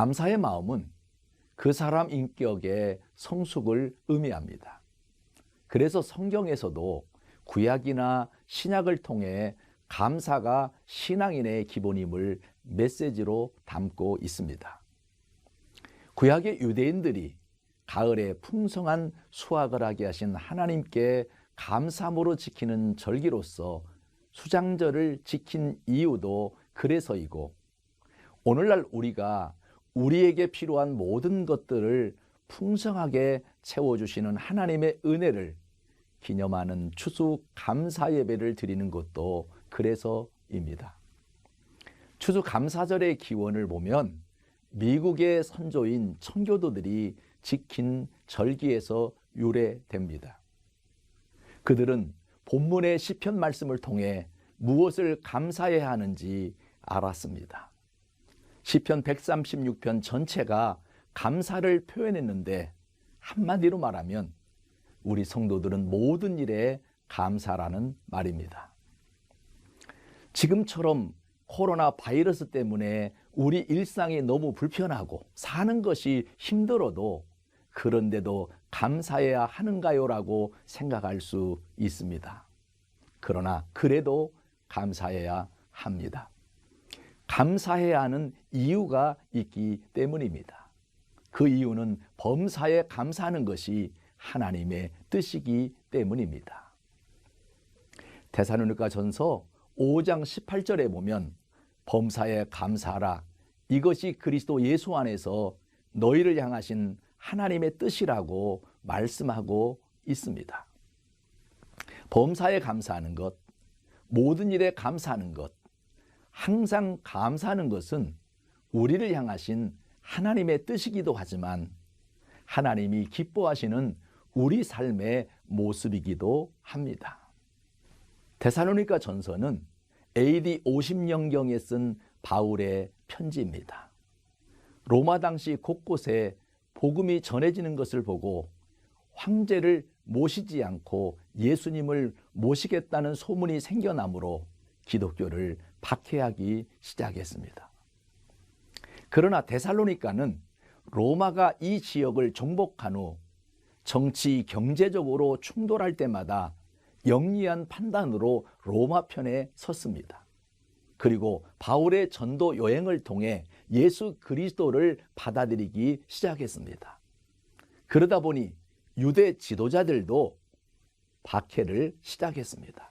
감사의 마음은 그 사람 인격의 성숙을 의미합니다. 그래서 성경에서도 구약이나 신약을 통해 감사가 신앙인의 기본임을 메시지로 담고 있습니다. 구약의 유대인들이 가을에 풍성한 수확을 하게 하신 하나님께 감사함으로 지키는 절기로서 수장절을 지킨 이유도 그래서이고 오늘날 우리가 우리에게 필요한 모든 것들을 풍성하게 채워주시는 하나님의 은혜를 기념하는 추수 감사 예배를 드리는 것도 그래서입니다. 추수 감사절의 기원을 보면 미국의 선조인 청교도들이 지킨 절기에서 유래됩니다. 그들은 본문의 시편 말씀을 통해 무엇을 감사해야 하는지 알았습니다. 시편 136편 전체가 감사를 표현했는데 한마디로 말하면 우리 성도들은 모든 일에 감사라는 말입니다. 지금처럼 코로나 바이러스 때문에 우리 일상이 너무 불편하고 사는 것이 힘들어도 그런데도 감사해야 하는가요라고 생각할 수 있습니다. 그러나 그래도 감사해야 합니다. 감사해야 하는 이유가 있기 때문입니다. 그 이유는 범사에 감사하는 것이 하나님의 뜻이기 때문입니다. 대사로니가 전서 5장 18절에 보면 범사에 감사하라 이것이 그리스도 예수 안에서 너희를 향하신 하나님의 뜻이라고 말씀하고 있습니다. 범사에 감사하는 것, 모든 일에 감사하는 것, 항상 감사하는 것은 우리를 향하신 하나님의 뜻이기도 하지만 하나님이 기뻐하시는 우리 삶의 모습이기도 합니다. 데살로니가 전서는 AD 50년경에 쓴 바울의 편지입니다. 로마 당시 곳곳에 복음이 전해지는 것을 보고 황제를 모시지 않고 예수님을 모시겠다는 소문이 생겨나므로 기독교를 박해하기 시작했습니다. 그러나 데살로니카는 로마가 이 지역을 정복한 후 정치 경제적으로 충돌할 때마다 영리한 판단으로 로마 편에 섰습니다. 그리고 바울의 전도 여행을 통해 예수 그리스도를 받아들이기 시작했습니다. 그러다 보니 유대 지도자들도 박해를 시작했습니다.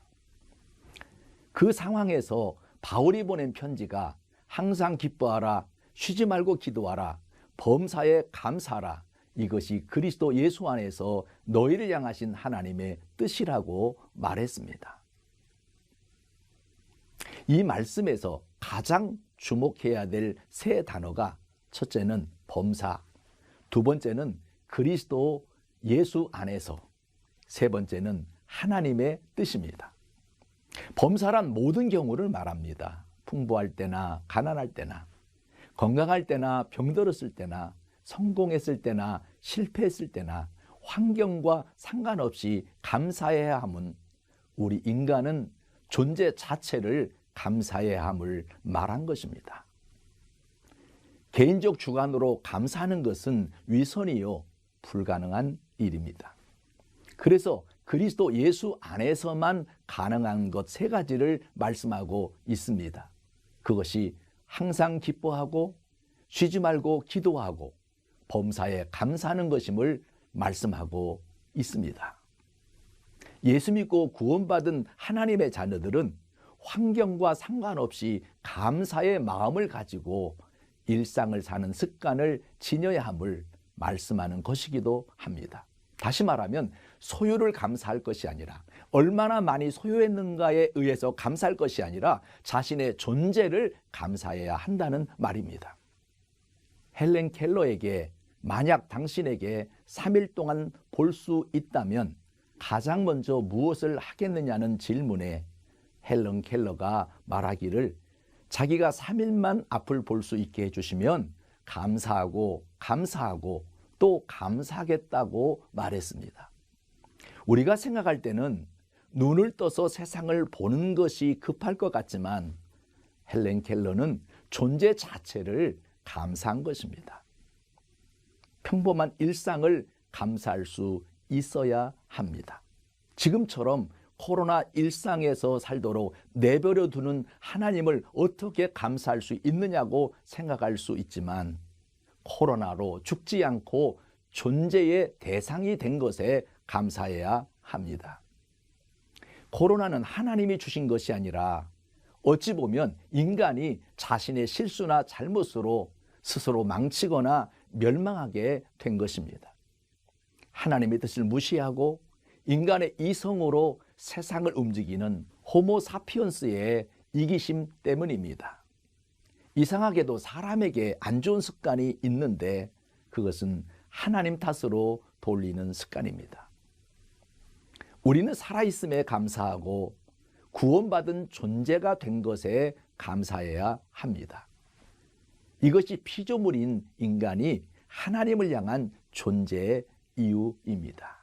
그 상황에서 바울이 보낸 편지가 항상 기뻐하라, 쉬지 말고 기도하라, 범사에 감사하라, 이것이 그리스도 예수 안에서 너희를 향하신 하나님의 뜻이라고 말했습니다. 이 말씀에서 가장 주목해야 될 세 단어가 첫째는 범사, 두 번째는 그리스도 예수 안에서, 세 번째는 하나님의 뜻입니다. 범사란 모든 경우를 말합니다. 풍부할 때나 가난할 때나 건강할 때나 병들었을 때나 성공했을 때나 실패했을 때나 환경과 상관없이 감사해야 함은 우리 인간은 존재 자체를 감사해야 함을 말한 것입니다. 개인적 주관으로 감사하는 것은 위선이요 불가능한 일입니다. 그래서 그리스도 예수 안에서만 가능한 것 세 가지를 말씀하고 있습니다. 그것이 항상 기뻐하고 쉬지 말고 기도하고 범사에 감사하는 것임을 말씀하고 있습니다. 예수 믿고 구원받은 하나님의 자녀들은 환경과 상관없이 감사의 마음을 가지고 일상을 사는 습관을 지녀야 함을 말씀하는 것이기도 합니다. 다시 말하면 소유를 감사할 것이 아니라 얼마나 많이 소유했는가에 의해서 감사할 것이 아니라 자신의 존재를 감사해야 한다는 말입니다. 헬렌 켈러에게 만약 당신에게 3일 동안 볼 수 있다면 가장 먼저 무엇을 하겠느냐는 질문에 헬런 켈러가 말하기를 자기가 3일만 앞을 볼 수 있게 해주시면 감사하고 감사하고 또 감사하겠다고 말했습니다. 우리가 생각할 때는 눈을 떠서 세상을 보는 것이 급할 것 같지만 헬렌 켈러는 존재 자체를 감사한 것입니다. 평범한 일상을 감사할 수 있어야 합니다. 지금처럼 코로나 일상에서 살도록 내버려 두는 하나님을 어떻게 감사할 수 있느냐고 생각할 수 있지만 코로나로 죽지 않고 존재의 대상이 된 것에 감사해야 합니다. 코로나는 하나님이 주신 것이 아니라 어찌 보면 인간이 자신의 실수나 잘못으로 스스로 망치거나 멸망하게 된 것입니다. 하나님의 뜻을 무시하고 인간의 이성으로 세상을 움직이는 호모 사피언스의 이기심 때문입니다. 이상하게도 사람에게 안 좋은 습관이 있는데 그것은 하나님 탓으로 돌리는 습관입니다. 우리는 살아있음에 감사하고 구원받은 존재가 된 것에 감사해야 합니다. 이것이 피조물인 인간이 하나님을 향한 존재의 이유입니다.